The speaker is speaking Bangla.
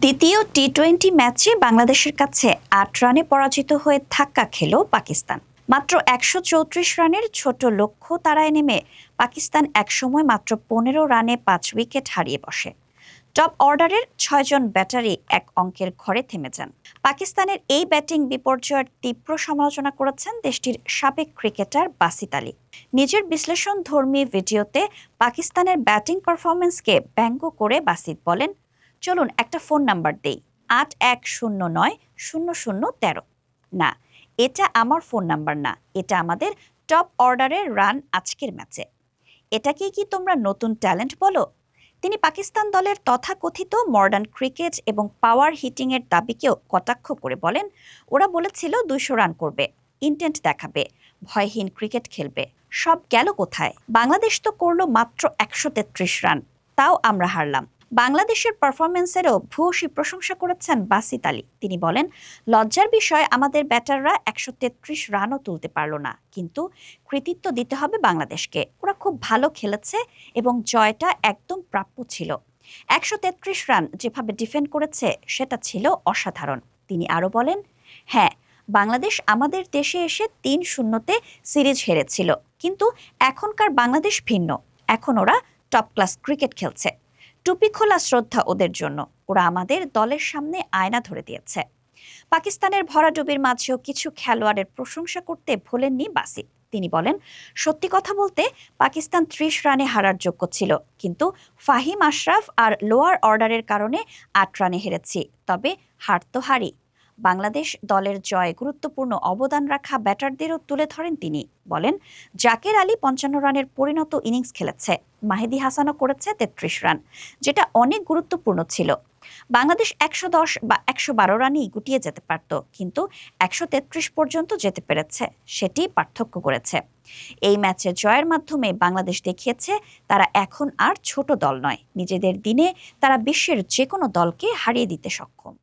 দ্বিতীয় টি টোয়েন্টি ম্যাচে বাংলাদেশের কাছে আট রানে পরাজিত হয়ে ধাক্কা খেল পাকিস্তান। মাত্র একশো চৌত্রিশ রানের ছোট লক্ষ্য তারায় নেমে পাকিস্তান একসময় মাত্র পনেরো রানে পাঁচ উইকেট হারিয়ে বসে। টপ অর্ডারের ছয়জন ব্যাটারি এক অঙ্কের ঘরে থেমে যান। পাকিস্তানের এই ব্যাটিং বিপর্যয়ের তীব্র সমালোচনা করেছেন দেশটির সাবেক ক্রিকেটার বাসিত আলী। নিজের বিশ্লেষণ ধর্মী ভিডিওতে পাকিস্তানের ব্যাটিং পারফরমেন্সকে ব্যঙ্গ করে বাসিত বলেন চলুন একটা ফোন নাম্বার দেই। আট এক শূন্য নয় শূন্য শূন্য তেরো। না, এটা আমার ফোন নাম্বার না, এটা আমাদের টপ অর্ডারের রান আজকের ম্যাচে এটাকে কি তোমরা নতুন ট্যালেন্ট বলো? তিনি পাকিস্তান দলের তথাকথিত মডার্ন ক্রিকেট এবং পাওয়ার হিটিংয়ের দাবিকেও কটাক্ষ করে বলেন, ওরা বলেছিল দুইশো রান করবে ইন্টেন্ট দেখাবে, ভয়হীন ক্রিকেট খেলবে। সব গেল কোথায়? বাংলাদেশ তো করল মাত্র একশো তেত্রিশ রান তাও আমরা হারলাম। বাংলাদেশের পারফরমেন্সেরও ভূয়সী প্রশংসা করেছেন বাসিত আলী। তিনি বলেন, লজ্জার বিষয়, আমাদের ব্যাটাররা একশো তেত্রিশ রানও তুলতে পারল না, কিন্তু কৃতিত্ব দিতে হবে বাংলাদেশকে। ওরা খুব ভালো খেলেছে এবং জয়টা একদম প্রাপ্য ছিল। একশো তেত্রিশ রান যেভাবে ডিফেন্ড করেছে, সেটা ছিল অসাধারণ। তিনি আরও বলেন হ্যাঁ বাংলাদেশ আমাদের দেশে এসে তিন শূন্যতে সিরিজ হেরেছিল, কিন্তু এখনকার বাংলাদেশ ভিন্ন। এখন ওরা টপ ক্লাস ক্রিকেট খেলছে। টুপি খোলা শ্রদ্ধা ওদের জন্য। ওরা আমাদের দলের সামনে আয়না ধরে দিয়েছে। পাকিস্তানের ভরাডুবির মাঝেও কিছু খেলোয়াড়ের প্রশংসা করতে ভোলেননি বাসি তিনি বলেন, সত্যি কথা বলতে পাকিস্তান ত্রিশ রানে হারার যোগ্য ছিল, কিন্তু ফাহিম আশরাফ আর লোয়ার অর্ডারের কারণে আট রানে হেরেছি। তবে হার তো হারি বাংলাদেশ দলের জয়ে গুরুত্বপূর্ণ অবদান রাখা ব্যাটারদেরও তুলে ধরেন তিনি। বলেন, জাকের আলী পঞ্চান্ন রানের পরিণত ইনিংস খেলেছে, মাহেদি হাসানও করেছে তেত্রিশ রান, যেটা অনেক গুরুত্বপূর্ণ ছিল। বাংলাদেশ একশো দশ বা একশো বারো রানই গুটিয়ে যেতে পারত, কিন্তু একশো তেত্রিশ পর্যন্ত যেতে পেরেছে সেটি পার্থক্য করেছে। এই ম্যাচে জয়ের মাধ্যমে বাংলাদেশ দেখিয়েছে, তারা এখন আর ছোট দল নয়, নিজেদের দিনে তারা বিশ্বের যে কোনো দলকে হারিয়ে দিতে সক্ষম।